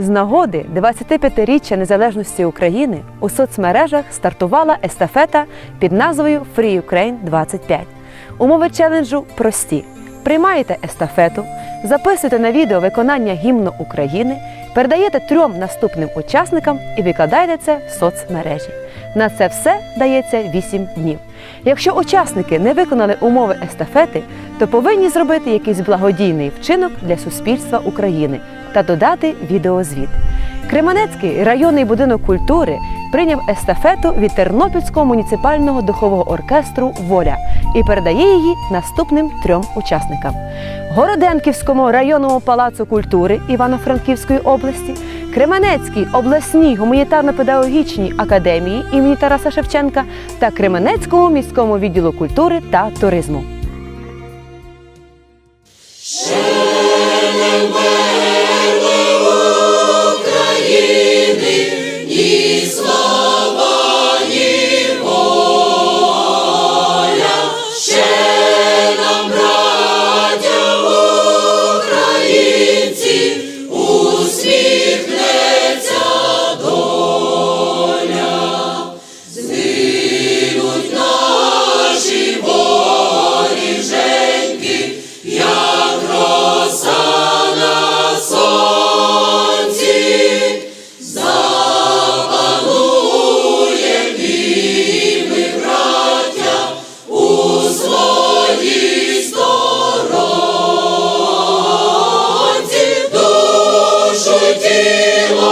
З нагоди 25-річчя незалежності України у соцмережах стартувала естафета під назвою Free Ukraine 25. Умови челенджу прості: приймаєте естафету, записуєте на відео виконання гімну України, передаєте трьом наступним учасникам і викладаєте це в соцмережі. На це все дається 8 днів. Якщо учасники не виконали умови естафети, то повинні зробити якийсь благодійний вчинок для суспільства України та додати відеозвіт. Кременецький районний будинок культури прийняв естафету від Тернопільського муніципального духового оркестру Воля і передає її наступним трьом учасникам: Городенківському районному палацу культури Івано-Франківської області, Кременецькій обласній гуманітарно-педагогічній академії імені Тараса Шевченка та Кременецькому міському відділу культури та туризму. Shalom. 今我